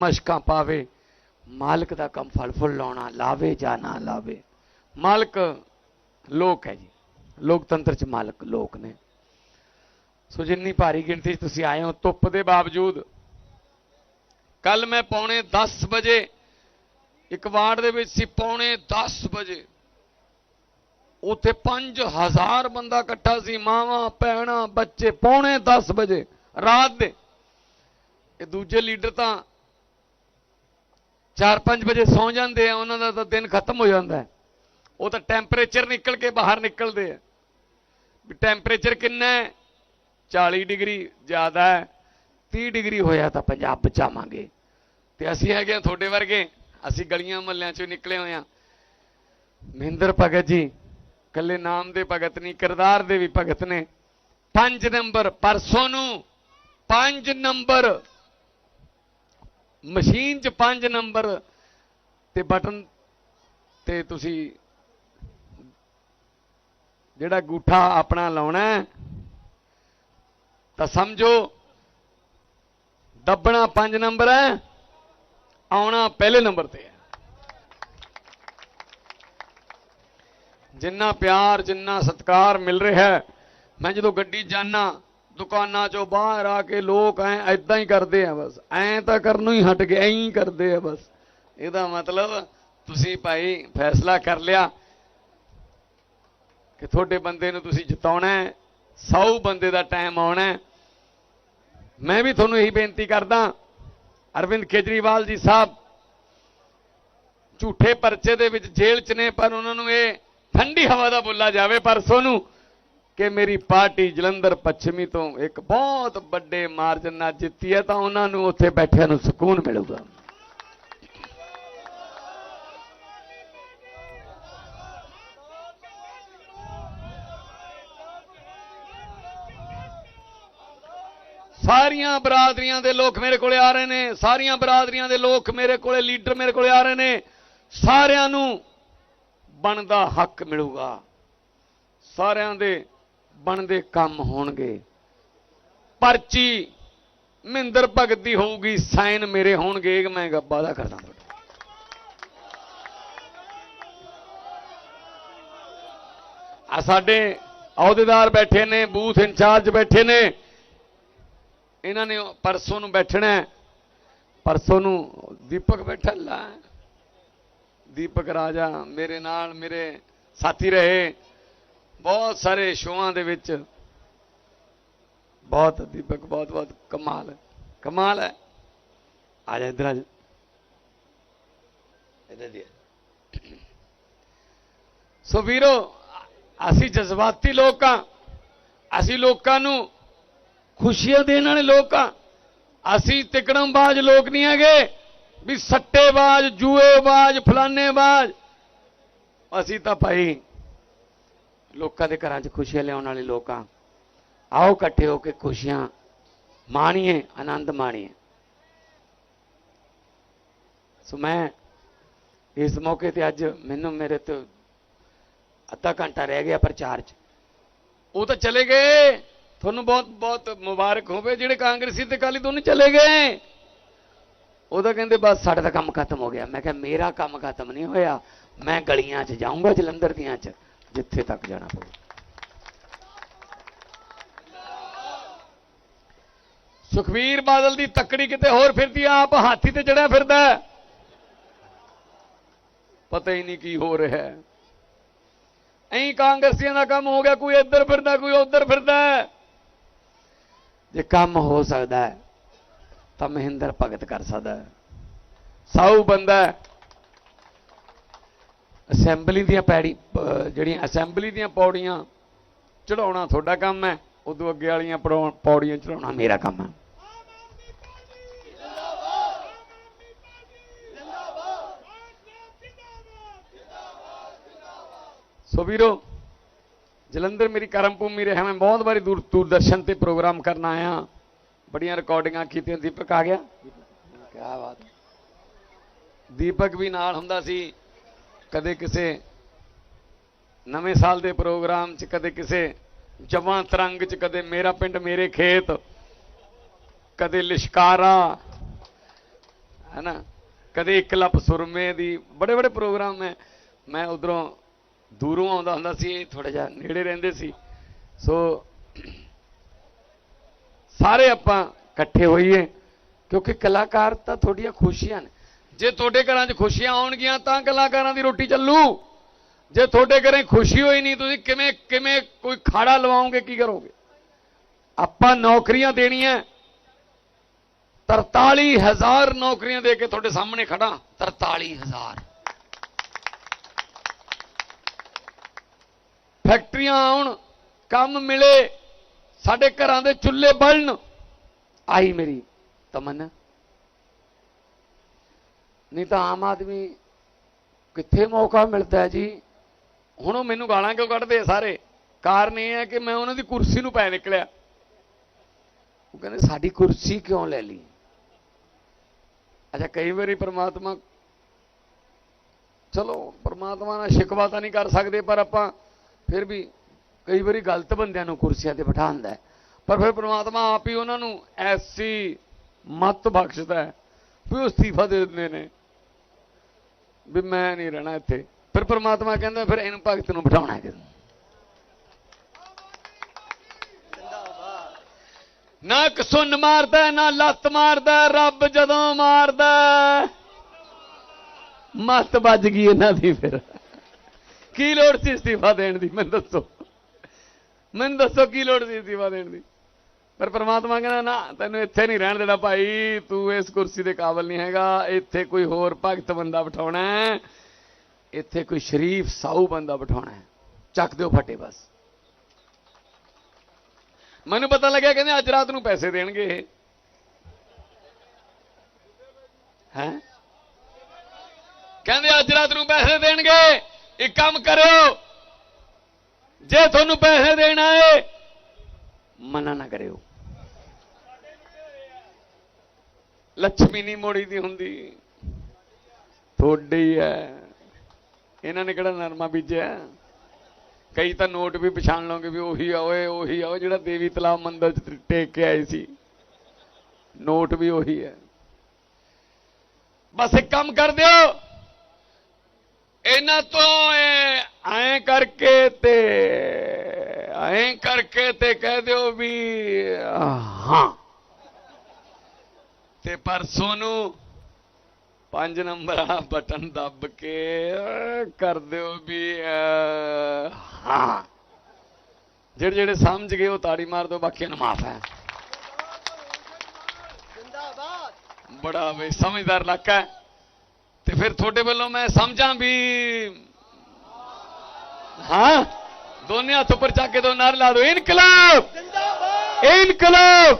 ਮਸ਼ਕਾਂ ਪਾਵੇ, ਮਾਲਕ ਦਾ ਕੰਮ ਫਲ ਫੁੱਲ ਲਾਉਣਾ, ਲਾਵੇ ਜਾਂ ਨਾ ਲਾਵੇ। ਮਾਲਕ ਲੋਕ ਹੈ ਜੀ। ਲੋਕਤੰਤਰ ਚ ਮਾਲਕ ਲੋਕ ਨੇ। ਸੋ ਜਿੰਨੀ ਭਾਰੀ ਗਿਣਤੀ 'ਚ ਤੁਸੀਂ ਆਏ ਹੋ, ਧੁੱਪ ਦੇ ਬਾਵਜੂਦ, ਕੱਲ ਮੈਂ ਪੌਣੇ 10 ਵਜੇ ਇੱਕ ਵਾਰਡ ਦੇ ਵਿੱਚ ਸੀ, ਪੌਣੇ 10 ਵਜੇ। ਉੱਥੇ 5000 ਬੰਦਾ ਇਕੱਠਾ ਸੀ, ਮਾਵਾਂ, ਭੈਣਾਂ, ਬੱਚੇ, ਪੌਣੇ 10 ਵਜੇ, ਰਾਤ ਦੇ। ਇਹ ਦੂਜੇ ਲੀਡਰ ਤਾਂ 4-5 ਵਜੇ ਸੌ ਜਾਂਦੇ ਆ, ਉਹਨਾਂ ਦਾ ਤਾਂ ਦਿਨ ਖਤਮ ਹੋ ਜਾਂਦਾ ਹੈ। ਉਹ ਤਾਂ ਟੈਂਪਰੇਚਰ ਨਿਕਲ ਕੇ ਬਾਹਰ ਨਿਕਲਦੇ ਆ। ਵੀ ਟੈਂਪਰੇਚਰ ਕਿੰਨਾ ਹੈ? 40 ਡਿਗਰੀ ਜ਼ਿਆਦਾ ਹੈ। 30 ਡਿਗਰੀ ਹੋਇਆ ਤਾਂ ਪੰਜਾਬ ਬਚਾਵਾਂਗੇ। ਤੇ ਅਸੀਂ ਹੈਗੇ ਆ ਤੁਹਾਡੇ ਵਰਗੇ। ਅਸੀਂ ਗਲੀਆਂ ਮਹੱਲਿਆਂ ਚੋਂ ਨਿਕਲੇ ਹੋਏ ਆ। ਮਹਿੰਦਰ ਭਗਤ ਜੀ ਕੱਲੇ ਨਾਮ ਦੇ ਭਗਤ ਨਹੀਂ, ਕਿਰਦਾਰ ਦੇ ਵੀ ਭਗਤ ਨੇ। 5 ਨੰਬਰ ਪਰਸੋਂ ਨੂੰ 5 ਨੰਬਰ ਮਸ਼ੀਨ 'ਚ 5 ਨੰਬਰ ਤੇ ਬਟਨ ਤੇ ਤੁਸੀਂ ਜਿਹੜਾ ਗੂਠਾ ਆਪਣਾ ਲਾਉਣਾ ਤਾਂ ਸਮਝੋ, ਦੱਬਣਾ 5 ਨੰਬਰ ਹੈ, ਆਉਣਾ ਪਹਿਲੇ ਨੰਬਰ ਤੇ ਹੈ। ਜਿੰਨਾ ਪਿਆਰ, ਜਿੰਨਾ ਸਤਿਕਾਰ ਮਿਲ ਰਿਹਾ ਹੈ, ਮੈਂ ਜਦੋਂ ਗੱਡੀ ਜਾਣਾ ਦੁਕਾਨਾਂ ਚੋਂ ਬਾਹਰ ਆ ਕੇ ਲੋਕ ਐ ਐਦਾਂ ਹੀ ਕਰਦੇ ਆ ਬਸ। ਐ ਤਾਂ ਕਰਨੋਂ ਹੀ ਹਟ ਗਏ, ਐਂ ਹੀ ਕਰਦੇ ਆ ਬਸ। ਇਹਦਾ ਮਤਲਬ ਤੁਸੀਂ ਭਾਈ ਫੈਸਲਾ ਕਰ ਲਿਆ ਕਿ ਤੁਹਾਡੇ ਬੰਦੇ ਨੂੰ ਤੁਸੀਂ ਜਿਤਾਉਣਾ ਹੈ 100 ਬੰਦੇ ਦਾ ਟਾਈਮ ਆਉਣਾ ਹੈ। ਮੈਂ ਵੀ ਤੁਹਾਨੂੰ ਇਹੀ ਬੇਨਤੀ ਕਰਦਾ, ਅਰਵਿੰਦ ਕੇਜਰੀਵਾਲ ਜੀ ਸਾਹਿਬ, ਝੂਠੇ ਪਰਚੇ ਦੇ ਵਿੱਚ ਜੇਲ੍ਹ 'ਚ ਨੇ, ਪਰ ਉਹਨਾਂ ਨੂੰ ਇਹ ਠੰਡੀ ਹਵਾ ਦਾ ਬੁੱਲਾ ਜਾਵੇ ਪਰਸੋਂ ਨੂੰ। ਕਿ ਮੇਰੀ ਪਾਰਟੀ ਜਲੰਧਰ ਪੱਛਮੀ ਤੋਂ ਇੱਕ ਬਹੁਤ ਵੱਡੇ ਮਾਰਜਨ ਨਾਲ ਜਿੱਤੀ ਹੈ, ਤਾਂ ਉਹਨਾਂ ਨੂੰ ਉੱਥੇ ਬੈਠਿਆਂ ਨੂੰ ਸਕੂਨ ਮਿਲੂਗਾ। ਸਾਰੀਆਂ ਬਰਾਦਰੀਆਂ ਦੇ ਲੋਕ ਮੇਰੇ ਕੋਲੇ ਆ ਰਹੇ ਨੇ, ਸਾਰੀਆਂ ਬਰਾਦਰੀਆਂ ਦੇ ਲੋਕ ਮੇਰੇ ਕੋਲੇ, ਲੀਡਰ ਮੇਰੇ ਕੋਲੇ ਆ ਰਹੇ ਨੇ, ਸਾਰਿਆਂ ਨੂੰ ਬਣਦਾ ਹੱਕ ਮਿਲੂਗਾ। ਸਾਰਿਆਂ ਦੇ ਬਣਦੇ ਕੰਮ ਹੋਣਗੇ। ਪਰਚੀ ਮਹਿੰਦਰ ਭਗਤ ਦੀ ਹੋਊਗੀ, ਸਾਈਨ ਮੇਰੇ ਹੋਣਗੇ, ਇਹ ਮੈਂ ਵਾਅਦਾ ਕਰਦਾ। ਆ ਸਾਡੇ ਅਹੁਦੇਦਾਰ ਬੈਠੇ ਨੇ, ਬੂਥ ਇੰਚਾਰਜ ਬੈਠੇ ਨੇ। ਇਹਨਾਂ ਨੇ ਪਰਸੋਂ ਨੂੰ ਬੈਠਣਾ ਪਰਸੋਂ ਨੂੰ ਦੀਪਕ ਬੈਠਾ ਲਾ। ਦੀਪਕ ਰਾਜਾ ਮੇਰੇ ਨਾਲ, ਮੇਰੇ ਸਾਥੀ ਰਹੇ। ਬਹੁਤ ਸਾਰੇ ਸ਼ੋਆਂ ਦੇ ਵਿੱਚ ਬਹੁਤ ਦੀਪਕ, ਬਹੁਤ ਬਹੁਤ ਕਮਾਲ ਹੈ ਕਮਾਲ ਹੈ। ਆ ਜਾ ਇਧਰ ਆ ਜਾ। ਇਧਰ ਦੀ ਸੋ ਵੀਰੋ, ਅਸੀਂ ਜਜ਼ਬਾਤੀ ਲੋਕ ਹਾਂ। ਅਸੀਂ ਲੋਕਾਂ ਨੂੰ ਖੁਸ਼ੀਆਂ ਦੇਣ ਵਾਲੇ ਲੋਕ ਆ ਅਸੀਂ ਤਿਕੜਮਬਾਜ਼ ਲੋਕ ਨਹੀਂ ਹੈਗੇ ਵੀ ਸੱਟੇਬਾਜ਼, ਜੂਏਬਾਜ਼, ਫਲਾਨੇਬਾਜ਼। ਅਸੀਂ ਤਾਂ ਭਾਈ ਲੋਕਾਂ ਦੇ ਘਰਾਂ 'ਚ ਖੁਸ਼ੀਆਂ ਲਿਆਉਣ ਵਾਲੇ ਲੋਕ ਆ। ਆਓ ਇਕੱਠੇ ਹੋ ਕੇ ਖੁਸ਼ੀਆਂ ਮਾਣੀਏ, ਆਨੰਦ ਮਾਣੀਏ। ਸੋ ਮੈਂ ਇਸ ਮੌਕੇ ਤੇ ਅੱਜ ਮੈਨੂੰ ਮੇਰੇ ਤੋਂ ਅੱਧਾ ਘੰਟਾ ਰਹਿ ਗਿਆ ਪ੍ਰਚਾਰ 'ਚ। ਉਹ ਤਾਂ ਚਲੇ ਗਏ। ਤੁਹਾਨੂੰ ਬਹੁਤ ਬਹੁਤ ਮੁਬਾਰਕ ਹੋਵੇ ਜਿਹੜੇ ਕਾਂਗਰਸੀ ਤੇ ਕਾਲੀ ਦੋਨੇ ਚਲੇ ਗਏ। ਉਹ ਤਾਂ ਕਹਿੰਦੇ ਬਸ ਸਾਡਾ ਤਾਂ ਕੰਮ ਖਤਮ ਹੋ ਗਿਆ। ਮੈਂ ਕਿਹਾ ਮੇਰਾ ਕੰਮ ਖਤਮ ਨਹੀਂ ਹੋਇਆ। ਮੈਂ ਗਲੀਆਂ 'ਚ ਜਾਊਂਗਾ ਜਲੰਧਰ ਦੀਆਂ 'ਚ। ਜਿੱਥੇ ਤੱਕ ਜਾਣਾ ਪਊ। ਸੁਖਵੀਰ ਬਾਦਲ ਦੀ ਤੱਕੜੀ ਕਿਤੇ ਹੋਰ ਫਿਰਦੀ ਆ, ਆਪ ਹਾਥੀ ਤੇ ਚੜਿਆ ਫਿਰਦਾ ਪਤਾ ਹੀ ਨਹੀਂ ਕੀ ਹੋ ਰਿਹਾ ਹੈ। ਐਂ ਕਾਂਗਰਸੀਆਂ ਦਾ ਕੰਮ ਹੋ ਗਿਆ, ਕੋਈ ਇੱਧਰ ਫਿਰਦਾ, ਕੋਈ ਉੱਧਰ ਫਿਰਦਾ ਜੇ ਕੰਮ ਹੋ ਸਕਦਾ ਤਾਂ ਮਹਿੰਦਰ ਭਗਤ ਕਰ ਸਕਦਾ ਸਾਊ ਬੰਦਾ ਅਸੈਂਬਲੀ ਦੀਆਂ ਪੈੜੀ ਜਿਹੜੀਆਂ ਅਸੈਂਬਲੀ ਦੀਆਂ ਪੌੜੀਆਂ ਚੜਾਉਣਾ ਤੁਹਾਡਾ ਕੰਮ ਹੈ ਉਦੋਂ ਅੱਗੇ ਵਾਲੀਆਂ ਪੌੜੀਆਂ ਚੜਾਉਣਾ ਮੇਰਾ ਕੰਮ ਹੈ। ਸੋ ਵੀਰੋ ਜਲੰਧਰ ਮੇਰੀ ਕਰਮ ਭੂਮੀ ਰਿਹਾ ਮੈਂ ਬਹੁਤ ਵਾਰੀ ਦੂਰ ਦੂਰਦਰਸ਼ਨ ਤੇ ਪ੍ਰੋਗਰਾਮ ਕਰਨ ਆਇਆ। ਬੜੀਆਂ ਰਿਕਾਰਡਿੰਗਾਂ ਕੀਤੀਆਂ ਦੀਪਕ ਆ ਗਿਆ। ਕੀ ਬਾਤ। ਦੀਪਕ ਵੀ ਨਾਲ ਹੁੰਦਾ ਸੀ। ਕਦੇ ਕਿਸੇ ਨਵੇਂ ਸਾਲ ਦੇ ਪ੍ਰੋਗਰਾਮ 'ਚ, ਕਦੇ ਕਿਸੇ ਜਵਾਂ ਤਰੰਗ 'ਚ, ਕਦੇ ਮੇਰਾ ਪਿੰਡ, ਮੇਰੇ ਖੇਤ, ਕਦੇ ਲਿਸ਼ਕਾਰਾ, ਹੈਨਾ? ਕਦੇ ਇੱਕ ਸੁਰਮੇ ਦੀ, ਬੜੇ ਬੜੇ ਪ੍ਰੋਗਰਾਮ ਹੈ। ਮੈਂ ਉਧਰੋਂ ਦੂਰੋਂ ਆਉਂਦਾ ਹੁੰਦਾ ਸੀ ਇਹ ਥੋੜਾ ਜਿਹਾ ਨੇੜੇ ਰਹਿੰਦੇ ਸੀ। ਸੋ ਸਾਰੇ ਆਪਾਂ ਇਕੱਠੇ ਹੋਈਏ, ਕਿਉਂਕਿ ਕਲਾਕਾਰ ਤਾਂ ਤੁਹਾਡੀਆਂ ਖੁਸ਼ੀਆਂ ਨੇ। ਜੇ ਤੁਹਾਡੇ ਘਰਾਂ 'ਚ ਖੁਸ਼ੀਆਂ ਆਉਣਗੀਆਂ ਤਾਂ ਕਲਾਕਾਰਾਂ ਦੀ ਰੋਟੀ ਚੱਲੂ। ਜੇ ਤੁਹਾਡੇ ਘਰੇ ਖੁਸ਼ੀ ਹੋਈ ਨਹੀਂ, ਤੁਸੀਂ ਕਿਵੇਂ ਕਿਵੇਂ ਕੋਈ ਖਾੜਾ ਲਵਾਓਗੇ, ਕੀ ਕਰੋਗੇ? ਆਪਾਂ ਨੌਕਰੀਆਂ ਦੇਣੀਆਂ। 43000 ਨੌਕਰੀਆਂ ਦੇ ਕੇ ਤੁਹਾਡੇ ਸਾਹਮਣੇ ਖੜਾ 43000 ਫੈਕਟਰੀਆਂ ਆਉਣ, ਕੰਮ ਮਿਲੇ, ਸਾਡੇ ਘਰਾਂ ਦੇ ਚੁੱਲ੍ਹੇ ਬਲਣ। ਆਈ ਮੇਰੀ ਤਮੰਨਾ। ਨਹੀਂ ਤਾਂ ਆਮ ਆਦਮੀ ਕਿੱਥੇ ਮੌਕਾ ਮਿਲਦਾ ਜੀ? ਹੁਣ ਉਹ ਮੈਨੂੰ ਗਾਲਾਂ ਕਿਉਂ ਕੱਢਦੇ ਆ ਸਾਰੇ? ਕਾਰਨ ਇਹ ਹੈ ਕਿ ਮੈਂ ਉਹਨਾਂ ਦੀ ਕੁਰਸੀ ਨੂੰ ਪੈ ਨਿਕਲਿਆ। ਉਹ ਕਹਿੰਦੇ, ਸਾਡੀ ਕੁਰਸੀ ਕਿਉਂ ਲੈ ਲਈ? ਅੱਛਾ, ਕਈ ਵਾਰੀ ਪ੍ਰਮਾਤਮਾ ਚਲੋ, ਪ੍ਰਮਾਤਮਾ ਨਾਲ ਸ਼ਿਕਵਾ ਤਾਂ ਨਹੀਂ ਕਰ ਸਕਦੇ, ਪਰ ਆਪਾਂ ਫਿਰ ਵੀ ਕਈ ਵਾਰੀ ਗਲਤ ਬੰਦਿਆਂ ਨੂੰ ਕੁਰਸੀਆਂ ਤੇ ਬਿਠਾਉਂਦਾ ਪਰ ਫਿਰ ਪ੍ਰਮਾਤਮਾ ਆਪ ਹੀ ਉਹਨਾਂ ਨੂੰ ਐਸੀ ਮਤ ਬਖਸ਼ਦਾ ਹੈ ਵੀ ਉਹ ਅਸਤੀਫਾ ਦੇ ਦਿੰਦੇ ਨੇ। ਵੀ ਮੈਂ ਨਹੀਂ ਰਹਿਣਾ ਇੱਥੇ। ਫਿਰ ਪ੍ਰਮਾਤਮਾ ਕਹਿੰਦਾ, ਫਿਰ ਇਹਨੂੰ ਭਗਤ ਨੂੰ ਬਿਠਾਉਣਾ ਹੈ ਨਾ ਕਸੁੰਨ ਮਾਰਦਾ, ਨਾ ਲੱਤ ਮਾਰਦਾ, ਰੱਬ ਜਦੋਂ ਮਾਰਦਾ। ਮੱਤ ਵੱਜ ਗਈ ਇਹਨਾਂ ਦੀ ਫਿਰ। ਕੀ ਲੋੜ ਸੀ ਅਸਤੀਫਾ ਦੇਣ ਦੀ? ਮੈਨੂੰ ਦੱਸੋ। ਮੈਨੂੰ ਦੱਸੋ ਕੀ ਲੋੜ ਸੀ ਅਸਤੀਫਾ ਦੇਣ ਦੀ? ਪਰ ਪ੍ਰਮਾਤਮਾ ਕਹਿੰਦਾ, ਨਾ, ਤੈਨੂੰ ਇੱਥੇ ਨਹੀਂ ਰਹਿਣ ਦੇਣਾ ਭਾਈ, ਤੂੰ ਇਸ ਕੁਰਸੀ ਦੇ ਕਾਬਲ ਨਹੀਂ ਹੈਗਾ, ਇੱਥੇ ਕੋਈ ਹੋਰ ਭਗਤ ਬੰਦਾ ਬਿਠਾਉਣਾ ਹੈ, ਇੱਥੇ ਕੋਈ ਸ਼ਰੀਫ ਸਾਊ ਬੰਦਾ ਬਿਠਾਉਣਾ ਹੈ। ਚੱਕ ਦਿਓ ਫਟੇ ਬਸ। ਮੈਨੂੰ ਪਤਾ ਲੱਗਿਆ ਕਹਿੰਦੇ ਅੱਜ ਰਾਤ ਨੂੰ ਪੈਸੇ ਦੇਣਗੇ। ਇਹ ਹੈ? ਕਹਿੰਦੇ ਅੱਜ ਰਾਤ ਨੂੰ ਪੈਸੇ ਦੇਣਗੇ। ਇੱਕ ਕੰਮ ਕਰਿਓ। ਜੇ ਤੁਹਾਨੂੰ ਪੈਸੇ ਦੇਣਾ ਹੈ ਮਨਾ ਨਾ ਕਰਿਓ। ਲక్ష్ਮੀ ਨਹੀਂ ਮੋੜੀ ਦੀ ਹੁੰਦੀ। ਥੋੜੀ ਹੈ ਇਹਨਾਂ ਨੇ ਕਿਹੜਾ ਨਰਮਾ ਬੀਜਿਆ? ਕਈ ਤਾਂ ਨੋਟ ਵੀ ਪਛਾਣ ਲਓਗੇ ਵੀ ਉਹੀ ਆ, ਓਏ ਉਹੀ ਆ ਜਿਹੜਾ ਦੇਵੀ ਤਲਾਬ ਮੰਦਿਰ ਚ ਟੇਕ ਕੇ ਆਏ ਸੀ। ਨੋਟ ਵੀ ਉਹੀ ਹੈ ਬਸ ਇੱਕ ਕੰਮ ਕਰ ਦਿਓ। ਇਹਨਾਂ ਤੋਂ ਐ ਕਰਕੇ ਤੇ, ਐਂ ਕਰਕੇ ਤੇ ਕਹਿ ਦਿਓ ਵੀ, ਹਾਂ। ਪਰਸੋਂ ਨੂੰ ਪੰਜ ਨੰਬਰ ਆ ਬਟਨ ਦੱਬ ਕੇ ਕਰ ਦਿਓ ਵੀ ਹਾਂ। ਜਿਹੜੇ ਜਿਹੜੇ ਸਮਝ ਗਏ ਉਹ ਤਾੜੀ ਮਾਰ ਦਿਓ ਬਾਕੀਆਂ ਨੂੰ ਮਾਫ ਹੈ। ਬੜਾ ਵੇ ਸਮਝਦਾਰ ਇਲਾਕਾ ਹੈ। ਤੇ ਫਿਰ ਤੁਹਾਡੇ ਵੱਲੋਂ ਮੈਂ ਸਮਝਾਂ ਵੀ ਹਾਂ ਦੋਨੇ ਹੱਥ ਉੱਪਰ ਚੱਕ ਕੇ ਦੋ ਨਾਰੇ ਲਾ ਦਿਓ। ਇਨਕਲਾਬ! ਇਨਕਲਾਬ!